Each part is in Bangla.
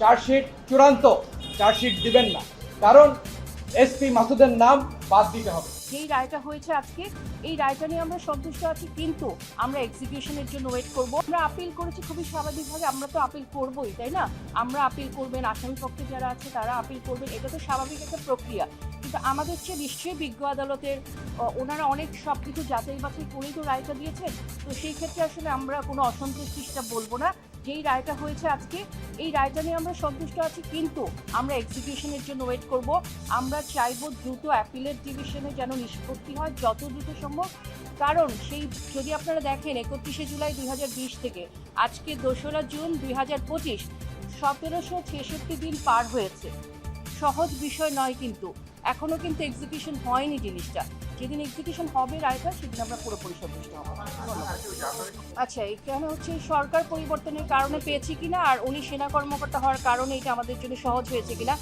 চার্জশিট চূড়ান্ত চার্জশিট দিবেন না। কারণ এসপি মাসুদের নাম বাদ দিতে হবে। যেই রায়টা হয়েছে আজকে, এই রায়টা নিয়ে আমরা সন্তুষ্ট আছি, কিন্তু আমরা এক্সিকিউশনের জন্য ওয়েট করব। আমরা আপিল করেছি খুবই স্বাভাবিকভাবে, আমরা তো আপিল করবই, তাই না? আমরা আপিল করবেন আসামি পক্ষে যারা আছে, তারা আপিল করবেন, এটা তো স্বাভাবিক একটা প্রক্রিয়া। কিন্তু আমাদের চেয়ে নিশ্চয়ই বিজ্ঞ আদালতের ওনারা অনেক সব কিছু যাচাই বাছাই করেই তো রায়টা দিয়েছেন। তো সেই ক্ষেত্রে আসলে আমরা কোনো অসন্তুষ্টি সেটা বলব না। যেই রায়টা হয়েছে আজকে, এই রায়টা নিয়ে আমরা সন্তুষ্ট আছি, কিন্তু আমরা এক্সিকিউশনের জন্য ওয়েট করব। আমরা চাইব দ্রুত অ্যাপিলেট ডিভিশনে যেন নিষ্পত্তি হয়, যত দ্রুত সম্ভব। কারণ সেই, যদি আপনারা দেখেন, একত্রিশে জুলাই দুই হাজার বিশ থেকে, আজকে দোসরা জুন দুই হাজার পঁচিশ, সতেরোশো ছেষট্টি দিন পার হয়েছে। সহজ বিষয় নয় কিন্তু। এখনও কিন্তু এক্সিকিউশন হয়নি জিনিসটা। যেদিন এক্সিকিউশন হবে রায়টা, সেদিন আমরা পুরোপুরি সন্তুষ্ট হব। আচ্ছা এখানে হচ্ছে সরকার পরিবর্তনের কারণে পেয়েছি কিনা, আর উনি সেনা কর্মকর্তা হওয়ার কারণে এটা আমাদের জন্য সহজ হয়েছে কিনা?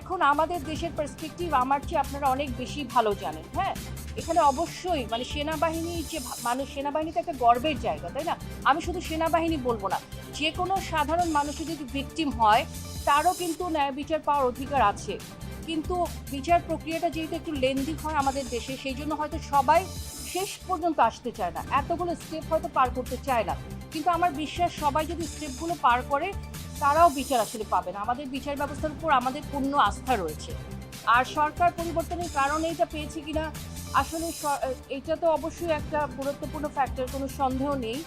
এখন আমাদের দেশের পার্সপেক্টিভ আমার চেয়ে আপনারা অনেক বেশি ভালো জানেন হ্যাঁ? এখানে অবশ্যই মানে সেনাবাহিনী যে মানুষ, সেনাবাহিনী তো একটা গর্বের জায়গা, তাই না? আমি শুধু সেনাবাহিনী বলব না, যে কোনো সাধারণ মানুষের যদি ভিকটিম হয়, তারও কিন্তু ন্যায় বিচার পাওয়ার অধিকার আছে। কিন্তু বিচার প্রক্রিয়াটা যেহেতু একটু লেন্দি হয় আমাদের দেশে, সেই জন্য হয়তো সবাই শেষ পর্যন্ত আসতে চায় না। এতগুলো স্টেপ হয়তো পার করতে চায় না। কিন্তু আমার বিশ্বাস, সবাই যদি স্টেপগুলো পার করে, তারাও বিচার আসলে পাবে না। আমাদের বিচার ব্যবস্থার উপর আমাদের পূর্ণ আস্থা রয়েছে। আর সরকার পরিবর্তনের কারণে এটা পেয়েছি কিনা, আসলে এটা তো অবশ্যই একটা গুরুত্বপূর্ণ ফ্যাক্টর কোনো সন্দেহ নেই।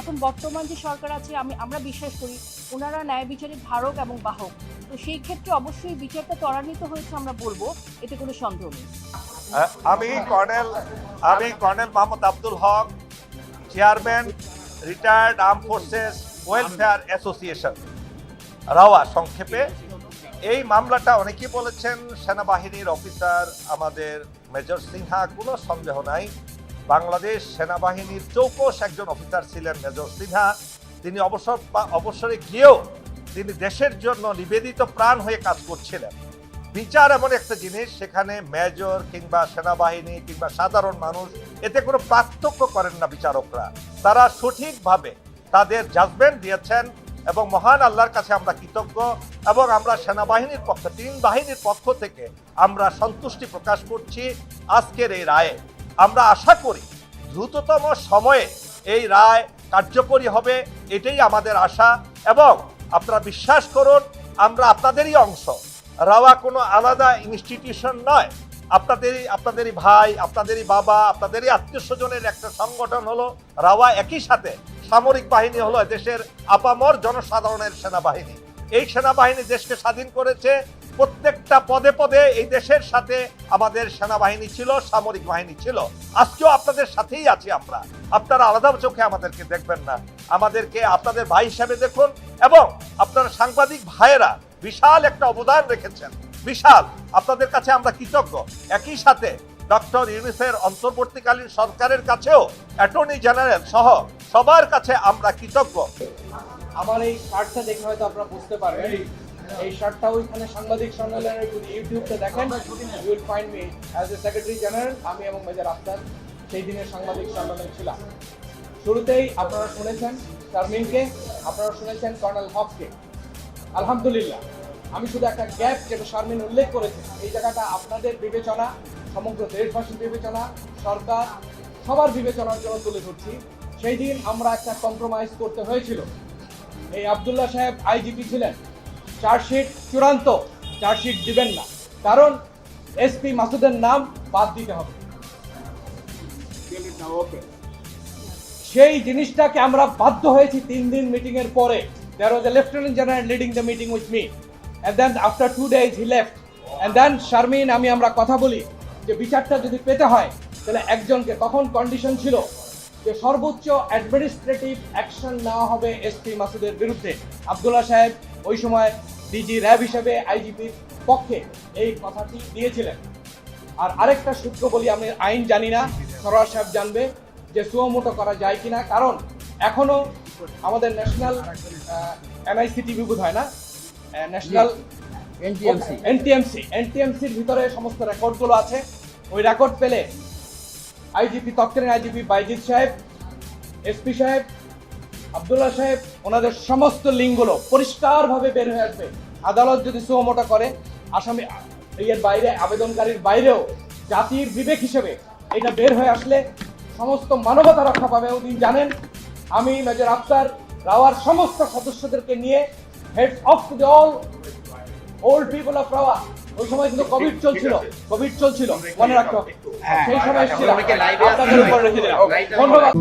এখন বর্তমান যে সরকার আছে, আমি, আমরা বিশ্বাস করি ওনারা ন্যায় বিচারের ধারক এবং বাহক। তো সেই ক্ষেত্রে অবশ্যই বিচারটা ত্বরান্বিত হয়েছে আমরা বলব, এতে কোনো সন্দেহ নেই। আমি কর্নেল আমি colonel Mohammad Abdul Haque, chairman retired arm forces welfare association rava সংক্ষেপে। এই মামলাটা অনেকেই বলেছেন, সেনাবাহিনীর অফিসার আমাদের মেজর সিনহা, কোনো সন্দেহ নাই। বাংলাদেশ সেনাবাহিনীর চৌকস একজন অফিসার ছিলেন মেজর সিনহা। তিনি অবসর অবসরে গিয়েও তিনি দেশের জন্য নিবেদিত প্রাণ হয়ে কাজ করছিলেন। বিচার এমন একটা জিনিস, সেখানে মেজর কিংবা সেনাবাহিনী কিংবা সাধারণ মানুষ এতে কোনো পার্থক্য করেন না বিচারকরা। তারা সঠিকভাবে তাদের জাজমেন্ট দিয়েছেন এবং মহান আল্লাহর কাছে আমরা কৃতজ্ঞ এবং আমরা সেনাবাহিনীর পক্ষ, তিন বাহিনীর পক্ষ থেকে আমরা সন্তুষ্টি প্রকাশ করছি আজকের এই রায়ে। আমরা আশা করি দ্রুততম সময়ে এই রায় কার্যকরী হবে, এটাই আমাদের আশা। এবং আপনারা বিশ্বাস করুন, আমরা আপনাদেরই অংশ। রাওয়া কোনো আলাদা ইনস্টিটিউশন নয়। আপনাদেরই আপনাদেরই ভাই, আপনাদেরই বাবা, আপনাদেরই আত্মীয় স্বজনের একটা সংগঠন হলো। রাওয়া একই সাথে সামরিক বাহিনী হলো দেশের আপামর জনসাধারণের সেনাবাহিনী। এই সেনাবাহিনী দেশকে স্বাধীন করেছে। প্রত্যেকটা পদে পদে এই দেশের সাথে আমাদের সেনাবাহিনী ছিল, সামরিক বাহিনী ছিল। আজকেও আপনাদের সাথেই আছি আমরা। আপনারা আলাদা চোখে আমাদেরকে দেখবেন না। আমাদেরকে আপনাদের ভাই হিসাবে দেখুন এবং আপনারা সাংবাদিক ভাইয়েরা বিশাল একটা অবদান রেখেছেন। বিশাল। আপনাদের কাছে আমরা কৃতজ্ঞ। একই সাথে ডক্টর ইউনিসের অন্তর্বর্তীকালীন সরকারের কাছেও অ্যাটর্নি জেনারেল সহ সবার কাছে আমরা কৃতজ্ঞ। আমার এই শার্টটা দেখে হয়তো আপনারা বুঝতে পারবেন। এই শার্টটা ওইখানে সাংবাদিক সম্মেলনের যদি ইউটিউবটা দেখেন। You will find me as a secretary general আমি এবং মেজর আফতার সেই দিনের সাংবাদিক সম্মেলনে ছিলাম। শুরুতেই আপনারা শুনেছেন শারমিনকে, আপনারা শুনেছেন কর্নেল হককে। আলহামদুলিল্লাহ, আমি শুধু একটা গ্যাপ যেটা শারমিন উল্লেখ করেছে, এই জায়গাটা আপনাদের বিবেচনা, সমগ্র দেশবাসীর বিবেচনা, সরকার, সবার বিবেচনার জন্য তুলে ধরছি। সেই দিন আমরা একটা কম্প্রোমাইজ করতে হয়েছিল। এই আবদুল্লাহ সাহেব আইজিপি ছিলেন। চার্জশিট চূড়ান্ত চার্জশিট দিবেন না। কারণ এসপি মাসুদের নাম বাদ দিতে হবে। সেই জিনিসটাকে আমরা বাধ্য হয়েছি তিন দিন মিটিং এর পরে। There was a lieutenant general leading the meeting with me. And then after two days he left. And then Sharmin আমি আমরা কথা বলি যে বিচারটা যদি পেতে হয় তাহলে একজনকে তখন কন্ডিশন ছিল যে সর্বোচ্চ অ্যাডমিনিস্ট্রেটিভ অ্যাকশন নেওয়া হবে এসপি মাসুদের বিরুদ্ধে। আবদুল্লাহ সাহেব ওই সময় ডিজি র্যাব হিসেবে আইজিপির পক্ষে এই কথাটি দিয়েছিলেন। আর আরেকটা সূত্র বলি আমি আইন জানি না সরোয়ার সাহেব জানবে যে সুমোটো করা যায় কিনা। কারণ এখনও আমাদের ন্যাশনাল এনআইসিটি বিভূত হয় না। ন্যাশনাল এনটিএমসি এনটিএমসি এনটিএমসির ভিতরে সমস্ত রেকর্ডগুলো আছে। ওই রেকর্ড পেলে আইজিপি তৎকালীন আইজিপি বাইজিৎ সাহেব, এসপি সাহেব, আব্দুল্লাহ সাহেব, ওনাদের সমস্ত লিঙ্কগুলো পরিষ্কারভাবে বের হয়ে আসবে। আদালত যদি সুমোটা করে, আসামি এর বাইরে, আবেদনকারীর বাইরেও জাতির বিবেক হিসেবে এটা বের হয়ে আসলে সমস্ত মানবতা রক্ষা পাবে। উনি জানেন, আমি মেজর আফতার রাওয়ার সমস্ত সদস্যদেরকে নিয়ে head of the all old people of rava ওই সময় কিন্তু কোভিড চলছিল কোভিড চলছিল মনে রাখো। সেই সময় ছিলাম আপনাদের উপর রেখে দিলাম। ধন্যবাদ।